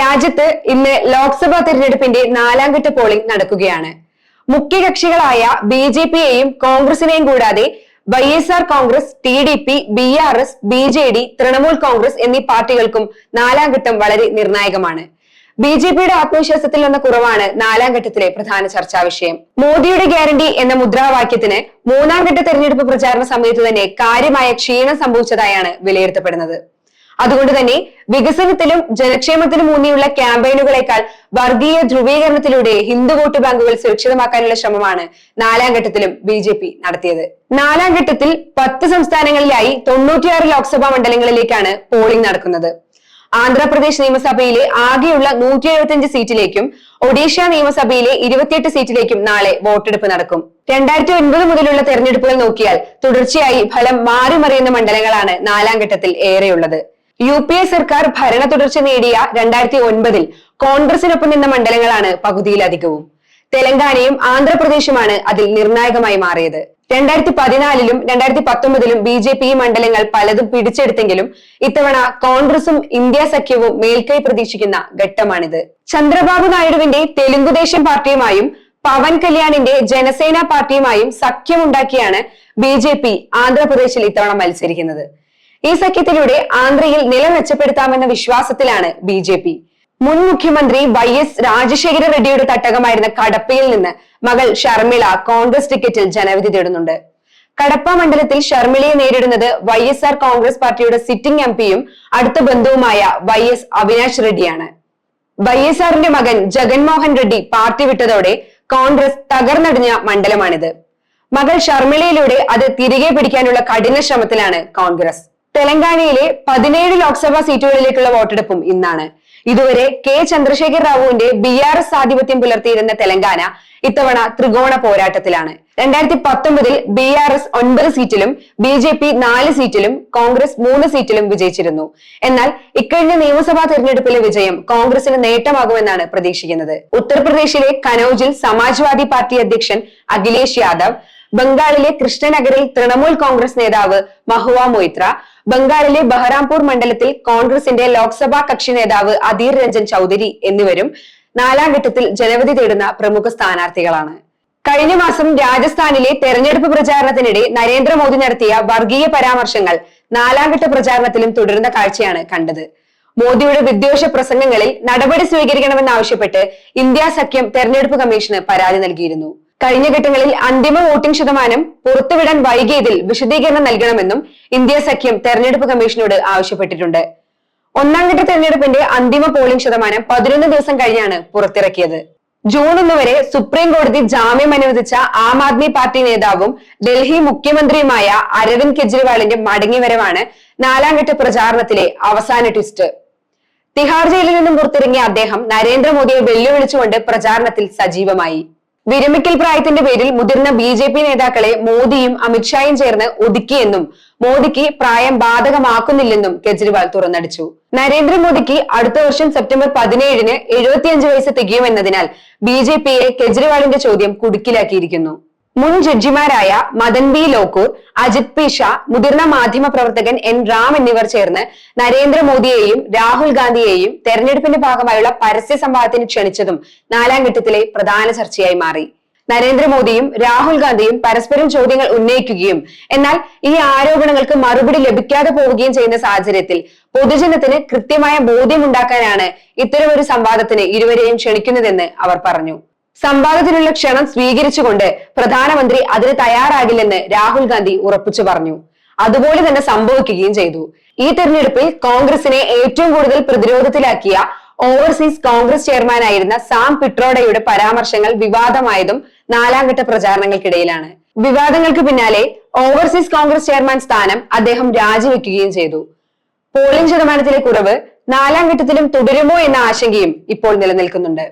രാജ്യത്ത് ഇന്ന് ലോക്സഭാ തിരഞ്ഞെടുപ്പിന്റെ നാലാം ഘട്ട പോളിംഗ് നടക്കുകയാണ്. മുഖ്യകക്ഷികളായ ബി ജെ പിയെയും കോൺഗ്രസിനെയും കൂടാതെ Y S R Congress T D P B R S B J D Trinamool Congress എന്നീ പാർട്ടികൾക്കും നാലാം ഘട്ടം വളരെ നിർണായകമാണ്. ബി ജെ പിയുടെ ആത്മവിശ്വാസത്തിൽ വന്ന കുറവാണ് നാലാം ഘട്ടത്തിലെ പ്രധാന ചർച്ചാ വിഷയം. മോദിയുടെ ഗ്യാരണ്ടി എന്ന മുദ്രാവാക്യത്തിന് മൂന്നാം ഘട്ട തെരഞ്ഞെടുപ്പ് പ്രചാരണ സമയത്ത് തന്നെ കാര്യമായ ക്ഷീണം സംഭവിച്ചതായാണ് വിലയിരുത്തപ്പെടുന്നത്. അതുകൊണ്ട് തന്നെ വികസനത്തിലും ജനക്ഷേമത്തിലും ഊന്നിയുള്ള ക്യാമ്പയിനുകളെക്കാൾ വർഗീയ ധ്രുവീകരണത്തിലൂടെ ഹിന്ദു വോട്ട് ബാങ്കുകൾ സുരക്ഷിതമാക്കാനുള്ള ശ്രമമാണ് നാലാം ഘട്ടത്തിലും ബി ജെ പി നടത്തിയത്. നാലാം ഘട്ടത്തിൽ പത്ത് സംസ്ഥാനങ്ങളിലായി തൊണ്ണൂറ്റിയാറ് ലോക്സഭാ മണ്ഡലങ്ങളിലേക്കാണ് പോളിംഗ് നടക്കുന്നത്. ആന്ധ്രാപ്രദേശ് നിയമസഭയിലെ ആകെയുള്ള നൂറ്റി എഴുപത്തിയഞ്ച് സീറ്റിലേക്കും ഒഡീഷ നിയമസഭയിലെ ഇരുപത്തിയെട്ട് സീറ്റിലേക്കും നാളെ വോട്ടെടുപ്പ് നടക്കും. രണ്ടായിരത്തി ഒൻപത് മുതലുള്ള തെരഞ്ഞെടുപ്പുകൾ നോക്കിയാൽ തുടർച്ചയായി ഫലം മാറിമറിയുന്ന മണ്ഡലങ്ങളാണ് നാലാം ഘട്ടത്തിൽ ഏറെയുള്ളത്. യു പി എ സർക്കാർ ഭരണ തുടർച്ച നേടിയ രണ്ടായിരത്തി ഒൻപതിൽ കോൺഗ്രസിനൊപ്പം നിന്ന മണ്ഡലങ്ങളാണ് പകുതിയിലധികവും തെലങ്കാനയും ആന്ധ്രാപ്രദേശുമാണ് അതിൽ നിർണായകമായി മാറിയത്. രണ്ടായിരത്തി പതിനാലിലും രണ്ടായിരത്തി പത്തൊമ്പതിലും ബി ജെ പി മണ്ഡലങ്ങൾ പലതും പിടിച്ചെടുത്തെങ്കിലും ഇത്തവണ കോൺഗ്രസും ഇന്ത്യ സഖ്യവും മേൽക്കൈ പ്രതീക്ഷിക്കുന്ന ഘട്ടമാണിത്. ചന്ദ്രബാബു നായിഡുവിന്റെ തെലുങ്കുദേശം പാർട്ടിയുമായും പവൻ കല്യാണിന്റെ ജനസേന പാർട്ടിയുമായും സഖ്യമുണ്ടാക്കിയാണ് ബി ജെ പി ആന്ധ്രാപ്രദേശിൽ ഇത്തവണ മത്സരിക്കുന്നത്. ഈ സഖ്യത്തിലൂടെ ആന്ധ്രയിൽ നില മെച്ചപ്പെടുത്താമെന്ന വിശ്വാസത്തിലാണ് ബി ജെ പി. മുൻ മുഖ്യമന്ത്രി വൈ എസ് രാജശേഖര റെഡ്ഡിയുടെ തട്ടകമായിരുന്ന കടപ്പയിൽ നിന്ന് മകൾ ഷർമിള കോൺഗ്രസ് ടിക്കറ്റിൽ ജനവിധി തേടുന്നുണ്ട്. കടപ്പ മണ്ഡലത്തിൽ ഷർമിളയെ നേരിടുന്നത് വൈ എസ് ആർ കോൺഗ്രസ് പാർട്ടിയുടെ സിറ്റിംഗ് എം പിയും അടുത്ത ബന്ധുവുമായ വൈ എസ് അവിനാഷ് റെഡ്ഡിയാണ്. വൈ എസ് ആറിന്റെ മകൻ ജഗൻമോഹൻ റെഡ്ഡി പാർട്ടി വിട്ടതോടെ കോൺഗ്രസ് തകർന്നടിഞ്ഞ മണ്ഡലമാണിത്. മകൾ ഷർമിളയിലൂടെ അത് തിരികെ പിടിക്കാനുള്ള കഠിന ശ്രമത്തിലാണ് കോൺഗ്രസ്. തെലങ്കാനയിലെ പതിനേഴ് ലോക്സഭാ സീറ്റുകളിലേക്കുള്ള വോട്ടെടുപ്പും ഇന്നാണ്. ഇതുവരെ കെ ചന്ദ്രശേഖർ റാവുവിന്റെ ബി ആർ എസ് ആധിപത്യം പുലർത്തിയിരുന്ന തെലങ്കാന ഇത്തവണ ത്രികോണ പോരാട്ടത്തിലാണ്. രണ്ടായിരത്തി പത്തൊമ്പതിൽ ബി ആർ എസ് ഒൻപത് സീറ്റിലും ബി ജെ പി നാല് സീറ്റിലും കോൺഗ്രസ് മൂന്ന് സീറ്റിലും വിജയിച്ചിരുന്നു. എന്നാൽ ഇക്കഴിഞ്ഞ നിയമസഭാ തെരഞ്ഞെടുപ്പിലെ വിജയം കോൺഗ്രസിന് നേട്ടമാകുമെന്നാണ് പ്രതീക്ഷിക്കുന്നത്. ഉത്തർപ്രദേശിലെ കനൌജിൽ സമാജ്വാദി പാർട്ടി അധ്യക്ഷൻ അഖിലേഷ് യാദവ് ബംഗാളിലെ കൃഷ്ണനഗറിൽ തൃണമൂൽ കോൺഗ്രസ് നേതാവ് മഹുവ മൊയ്ത്ര ബംഗാളിലെ ബഹ്റാംപൂർ മണ്ഡലത്തിൽ കോൺഗ്രസിന്റെ ലോക്സഭാ കക്ഷി നേതാവ് അധീർ രഞ്ജൻ ചൌധരി എന്നിവരും നാലാം ഘട്ടത്തിൽ ജനവിധി തേടുന്ന പ്രമുഖ സ്ഥാനാർത്ഥികളാണ്. കഴിഞ്ഞ മാസം രാജസ്ഥാനിലെ തെരഞ്ഞെടുപ്പ് പ്രചാരണത്തിനിടെ നരേന്ദ്രമോദി നടത്തിയ വർഗീയ പരാമർശങ്ങൾ നാലാം ഘട്ട പ്രചാരണത്തിലും തുടരുന്ന കാഴ്ചയാണ് കണ്ടത്. മോദിയുടെ വിദ്വേഷ പ്രസംഗങ്ങളിൽ നടപടി സ്വീകരിക്കണമെന്നാവശ്യപ്പെട്ട് ഇന്ത്യ സഖ്യം തെരഞ്ഞെടുപ്പ് കമ്മീഷന് പരാതി നൽകിയിരുന്നു. കഴിഞ്ഞ ഘട്ടങ്ങളിൽ അന്തിമ വോട്ടിംഗ് ശതമാനം പുറത്തുവിടാൻ വൈകിയതിൽ വിശദീകരണം നൽകണമെന്നും ഇന്ത്യ സഖ്യം തെരഞ്ഞെടുപ്പ് കമ്മീഷനോട് ആവശ്യപ്പെട്ടിട്ടുണ്ട്. ഒന്നാം ഘട്ട തെരഞ്ഞെടുപ്പിന്റെ അന്തിമ പോളിംഗ് ശതമാനം പതിനൊന്ന് ദിവസം കഴിഞ്ഞാണ് പുറത്തിറക്കിയത്. ജൂൺ ഒന്ന് വരെ സുപ്രീം കോടതി ജാമ്യം അനുവദിച്ച ആം ആദ്മി പാർട്ടി നേതാവും ഡൽഹി മുഖ്യമന്ത്രിയുമായ അരവിന്ദ് കെജ്രിവാളിന്റെ മടങ്ങിവരവാണ് നാലാം ഘട്ട പ്രചാരണത്തിലെ അവസാന ട്വിസ്റ്റ്. തിഹാർ ജയിലിൽ നിന്നും പുറത്തിറങ്ങിയ അദ്ദേഹം നരേന്ദ്രമോദിയെ വെല്ലുവിളിച്ചുകൊണ്ട് പ്രചാരണത്തിൽ സജീവമായി. വിരമിക്കൽ പ്രായത്തിന്റെ പേരിൽ മുതിർന്ന ബി ജെ പി നേതാക്കളെ മോദിയും അമിത്ഷായും ചേർന്ന് ഒതുക്കിയെന്നും മോദിക്ക് പ്രായം ബാധകമാക്കുന്നില്ലെന്നും കെജ്രിവാൾ തുറന്നടിച്ചു. നരേന്ദ്രമോദിക്ക് അടുത്ത വർഷം സെപ്റ്റംബർ പതിനേഴിന് എഴുപത്തിയഞ്ച് വയസ്സ് തികയുമെന്നതിനാൽ ബി ജെ പിയെ കെജ്രിവാളിന്റെ ചോദ്യം കുടുക്കിലാക്കിയിരിക്കുന്നു. മുൻ ജഡ്ജിമാരായ മദൻ ബി ലോക്കൂർ അജിത് പി ഷാ മുതിർന്ന മാധ്യമ പ്രവർത്തകൻ എൻ റാം എന്നിവർ ചേർന്ന് നരേന്ദ്രമോദിയെയും രാഹുൽ ഗാന്ധിയെയും തെരഞ്ഞെടുപ്പിന്റെ ഭാഗമായുള്ള പരസ്യ സംവാദത്തിന് ക്ഷണിച്ചതും നാലാം ഘട്ടത്തിലെ പ്രധാന ചർച്ചയായി മാറി. നരേന്ദ്രമോദിയും രാഹുൽ ഗാന്ധിയും പരസ്പരം ചോദ്യങ്ങൾ ഉന്നയിക്കുകയും എന്നാൽ ഈ ആരോപണങ്ങൾക്ക് മറുപടി ലഭിക്കാതെ പോവുകയും ചെയ്യുന്ന സാഹചര്യത്തിൽ പൊതുജനത്തിന് കൃത്യമായ ബോധ്യമുണ്ടാക്കാനാണ് ഇത്തരമൊരു സംവാദത്തിന് ഇരുവരെയും ക്ഷണിക്കുന്നതെന്ന് അവർ പറഞ്ഞു. സംവാദത്തിനുള്ള ക്ഷണം സ്വീകരിച്ചുകൊണ്ട് പ്രധാനമന്ത്രി അതിന് തയ്യാറാകില്ലെന്ന് രാഹുൽ ഗാന്ധി ഉറപ്പിച്ചു പറഞ്ഞു. അതുപോലെ തന്നെ സംഭവിക്കുകയും ചെയ്തു. ഈ തെരഞ്ഞെടുപ്പിൽ കോൺഗ്രസിനെ ഏറ്റവും കൂടുതൽ പ്രതിരോധത്തിലാക്കിയ ഓവർസീസ് കോൺഗ്രസ് ചെയർമാനായിരുന്ന സാം പിട്രോഡയുടെ പരാമർശങ്ങൾ വിവാദമായതും നാലാംഘട്ട പ്രചാരണങ്ങൾക്കിടയിലാണ്. വിവാദങ്ങൾക്ക് പിന്നാലെ ഓവർസീസ് കോൺഗ്രസ് ചെയർമാൻ സ്ഥാനം അദ്ദേഹം രാജിവെക്കുകയും ചെയ്തു. പോളിംഗ് ശതമാനത്തിലെ കുറവ് നാലാം ഘട്ടത്തിലും തുടരുമോ എന്ന ആശങ്കയും ഇപ്പോൾ നിലനിൽക്കുന്നുണ്ട്.